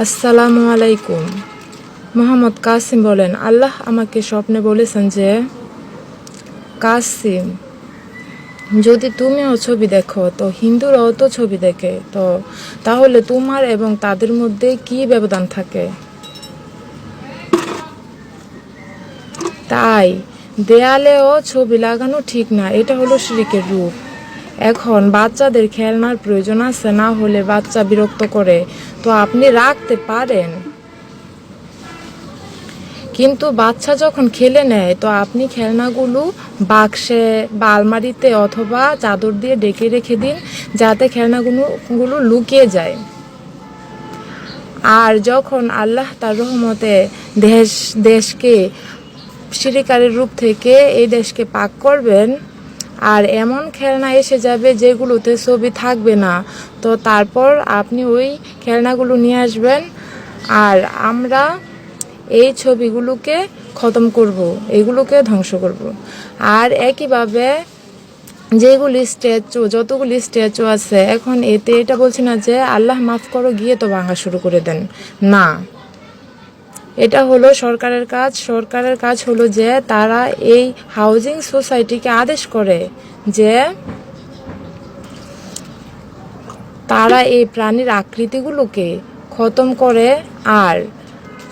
আসসালামু আলাইকুম। মোহাম্মদ কাসিম বলেন, আল্লাহ আমাকে স্বপ্নে বলেছেন যে, কাসিম, যদি তুমিও ছবি দেখো, তো হিন্দুরাও তো ছবি দেখে, তো তাহলে তোমার এবং তাদের মধ্যে কি ব্যবধান থাকে? তাই, দেয়ালেও ছবি লাগানো ঠিক না, এটা হলো শিরিকের রূপ। এখন বাচ্চাদের খেলনার প্রয়োজন আছে, না হলে বাচ্চা বিরক্ত করে তো আপনি রাখতে পারেন। কিন্তু বাচ্চা যখন খেলে নেয়, তো আপনি খেলনাগুলো বাক্সে বা আলমারিতে অথবা চাদর দিয়ে ডেকে রেখে দিন, যাতে খেলনাগুলো গুলো লুকিয়ে যায়। আর যখন আল্লাহ তার রহমতে দেশ, দেশকে শিরিকারের রূপ থেকে এই দেশকে পাক করবেন আর এমন খেলনা এসে যাবে যেগুলোতে ছবি থাকবে না। তো তারপর আপনি ওই খেলনাগুলো নিয়ে আসবেন আর আমরা এই ছবিগুলোকে খতম করব, এগুলোকে ধ্বংস করব। আর একইভাবে যেগুলি স্ট্যাচু, যতগুলি স্ট্যাচু আছে, এখন এতে এটা বলছি না যে আল্লাহ মাফ করো, গিয়ে তো ভাঙা শুরু করে দেন। না। এটা হলো সরকারের কাজ। সরকারের কাজ হলো যে তারা এই হাউজিং সোসাইটিকে আদেশ করে যে তারা এই প্রাণীর আকৃতিগুলোকে খতম করে আর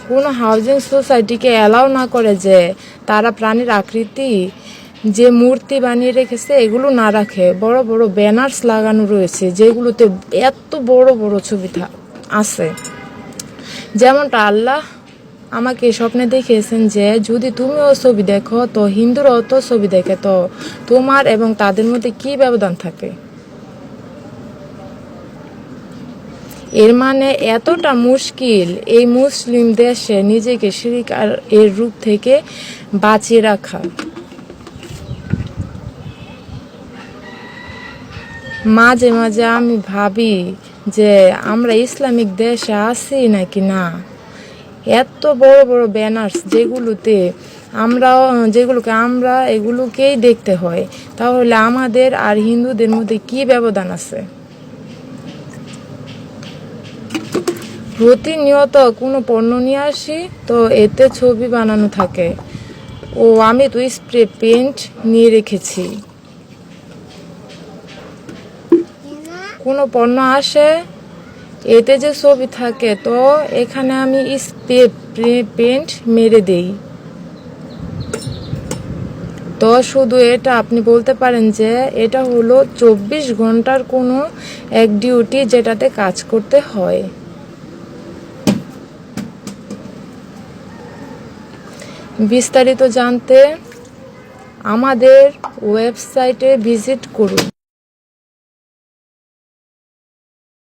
কোনো হাউজিং সোসাইটিকে অ্যালাউ না করে যে তারা প্রাণীর আকৃতি যে মূর্তি বানিয়ে রেখেছে এগুলো না রাখে। বড় বড় ব্যানার্স লাগানো রয়েছে যেগুলোতে এত বড় বড় ছবি আছে। যেমনটা আল্লাহ আমাকে স্বপ্নে দেখিয়েছেন যে, যদি তুমিও ছবি দেখো, তো হিন্দুরাও তো ছবি দেখে, তো তোমার এবং তাদের মধ্যে কি ব্যবধান থাকে? এর মানে এতটা মুশকিল, এই মুসলিম দেশে নিজেকে শিরিক আর এর রূপ থেকে বাঁচিয়ে রাখা। মাঝে মাঝে আমি ভাবি যে, আমরা ইসলামিক দেশে আছি নাকি না? এত বড় বড় ব্যানার্স যেগুলোতে আমরা, যেগুলোকে আমরা এগুলোকেই দেখতে হয়। তাহলে আমাদের আর হিন্দুদের মধ্যে কি ব্যবধান আছে? প্রতিনিয়ত কোনো পণ্য নিয়ে আসি, তো এতে ছবি বানানো থাকে। ও, আমি তো স্প্রে পেন্ট নিয়ে রেখেছি। কোনো পণ্য আসে এতে যে ছবি থাকে, তো এখানে আমি স্প্রে পেন্ট মেরে দেই। তো শুধু এটা, আপনি বলতে পারেন যে এটা হলো চব্বিশ ঘণ্টার কোনো এক ডিউটি যেটাতে কাজ করতে হয়। বিস্তারিত জানতে আমাদের ওয়েবসাইটে ভিজিট করুন।